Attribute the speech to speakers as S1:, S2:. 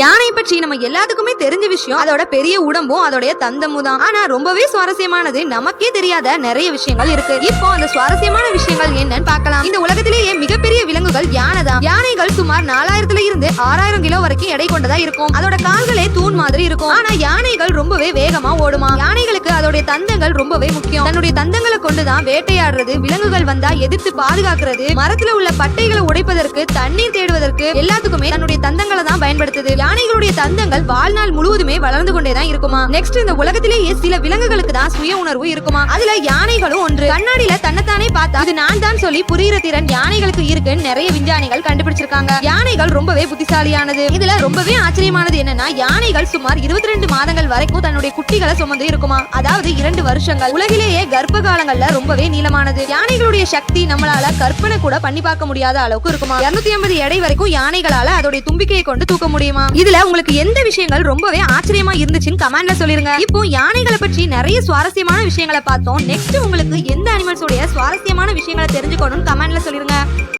S1: யானை பற்றி நம்ம எல்லாத்துக்குமே தெரிஞ்ச விஷயம் அதோட பெரிய உடம்பும் அதோடைய தந்தமும் தான். ஆனா ரொம்பவே சுவாரஸ்யமானது நமக்கே தெரியாத நிறைய விஷயங்கள் இருக்கு. இப்போ அந்த சுவாரஸ்யமான விஷயங்கள் என்னன்னு பார்க்கலாம். இந்த உலகத்திலேயே மிகப்பெரிய விலங்குகள் யானை தான். யானைகள் சுமார் நாலாயிரத்துல இருந்து ஆறாயிரம் கிலோ வரைக்கும் எடை கொண்டதா இருக்கும். அதோட கால்களே தூண் மாதிரி இருக்கும். ஆனா யானைகள் ரொம்பவே வேகமா ஓடுமா? யானைகளுக்கு அதோட தந்தங்கள் ரொம்பவே முக்கியம். தன்னுடைய தந்தங்களை கொண்டுதான் வேட்டையாடுறது விலங்குகள் வந்தா எதிர்த்து பாதுகாக்கிறது மரத்துல உள்ள பட்டைகளை உடைப்பதற்கு தண்ணீர் தேடுவதற்கு எல்லாத்துக்குமே தன்னுடைய தந்தங்களை தான் பயன்படுத்துது. யானைகளுடைய தந்தங்கள் வாழ்நாள் முழுவதுமே வளர்ந்து கொண்டே தான் இருக்குமா? நெக்ஸ்ட் இந்த உலகத்திலேயே சில விலங்குகளுக்கு தான் சுய உணர்வு இருக்குமா? அதுல யானைகளும் ஒன்று. கண்ணாடியில தன்னைத்தானே பார்த்தா அது நான் தான் சொல்லி புரியுற திறன் யானைகளுக்கு இருக்குன்னு நிறைய விஞ்ஞானிகள் கண்டுபிடிச்சிருக்காங்க. யானைகள் ரொம்பவே புத்திசாலியானது. இதுல ரொம்பவே ஆச்சரியமானது என்னன்னா யானைகள் சுமார் இருபத்தி ரெண்டு மாதங்கள் வரைக்கும் தன்னுடைய குட்டிகளை சுமந்து இருக்குமா? அதாவது இரண்டு வருஷங்கள். உலகிலேயே கர்ப்ப காலங்கள்ல ரொம்பவே நீளமானது. யானைகளுடைய சக்தி நம்மளால கற்பனை கூட பண்ணி பார்க்க முடியாத அளவுக்கு இருக்குமா? இருநூத்தி ஐம்பது எடை வரைக்கும் யானைகளால அதோடைய தும்பிக்கையை கொண்டு தூக்க முடியுமா? இதுல உங்களுக்கு எந்த விஷயங்கள் ரொம்பவே ஆச்சரியமா இருந்துச்சுன்னு கமெண்ட்ல சொல்லிருங்க. இப்போ யானைகளை பற்றி நிறைய சுவாரஸ்யமான விஷயங்களை பார்த்தோம். நெக்ஸ்ட் உங்களுக்கு எந்த அனிமல்ஸோடைய சுவாரஸ்யமான விஷயங்களை தெரிஞ்சுக்கணும்னு கமெண்ட்ல சொல்லிருங்க.